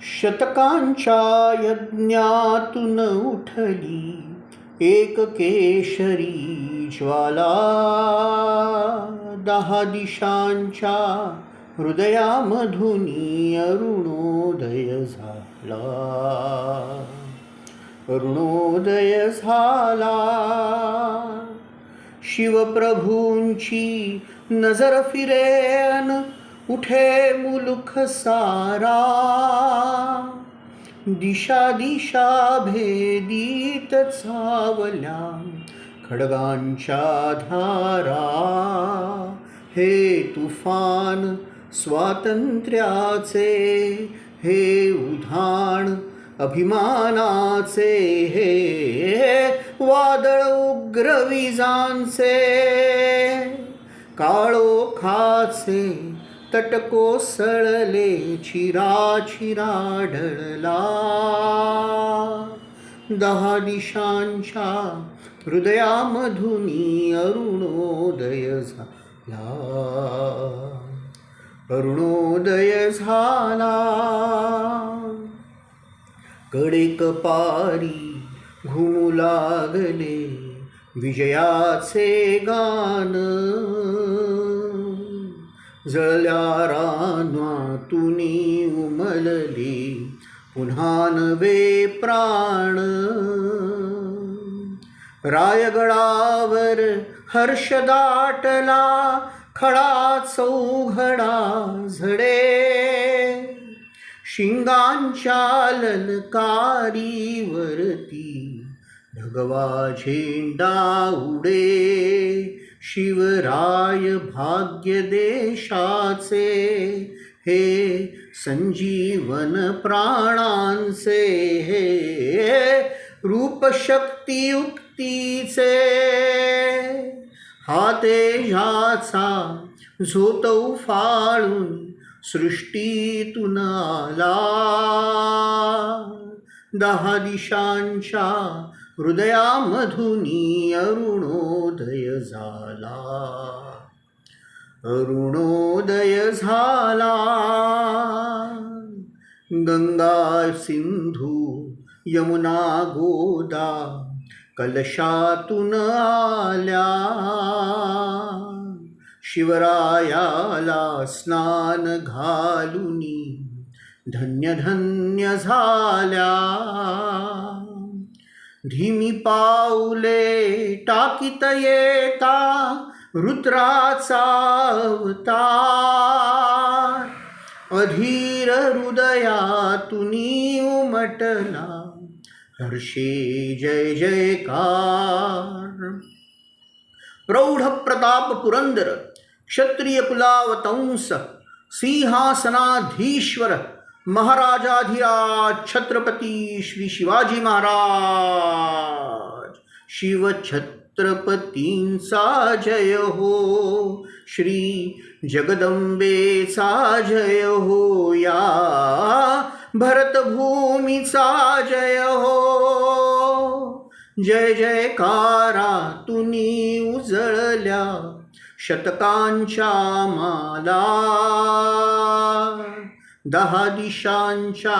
शतकांच्या यज्ञातून उठली एक केशरी ज्वाला. दहा दिशांच्या हृदयामधुनी अरुणोदय झाला. अरुणोदय झाला. शिवप्रभूंची नजर फिरेन उठे मुलुख सारा। दिशा दिशा भेदीत चावल्या खडगांच्या धारा। हे तुफान स्वातंत्र्याचे, हे उधाण अभिमानाचे, हे वादळ उग्र विजांचे, काळोखाचे तट कोसळले चिरा चिरा ढळला. दहा दिशांच्या हृदयामधुनी अरुणोदय झाला. अरुणोदय झाला. कडे कपारी घुमू लागले विजयाचे गान जळल्या रानातुनी उमलली. पुन्हा नवे प्राण. रायगडावर हर्ष दाटला खडा चौघडा झडे. शिंगांच्या ललकारीवरती भगवा झेंडा उडे। शिवराय भाग्य देशाचे हे संजीवन प्राणांचे, हे रूपशक्ती युक्तीचे हा तेजाचा झोतव फाळून सृष्टीतून आला. दहा दिशांच्या हृदयामधुनी अरुणोदय झाला. अरुणोदय झाला. गंगा सिंधू यमुना गोदा कलशातून आल्या. शिवरायाला स्नान घालुनी धन्य धन्य झाल्या. धीमी पाऊले टाकीत येता रुद्राचा अवतार अधीर हृदयातुनी उमटला, हर्षे जय जयकार। प्रौढ प्रताप पुरंदर, क्षत्रिय कुलावतंस, सिंहासनाधीश्वर महाराजाधिराज छत्रपति श्री शिवाजी महाराज। शिवछत्रपतींचा जय हो, श्री जगदंबे सा जय हो, या भरतभूमीचा जय हो। जय जयकारा, तुनी उजळल्या शतकांच्या माला। दहा दिशांच्या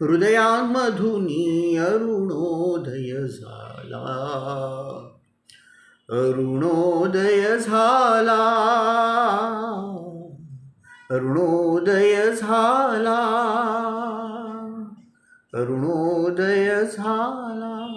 हृदयांमधुनी अरुणोदय झाला अरुणोदय झाला अरुणोदय झाला अरुणोदय झाला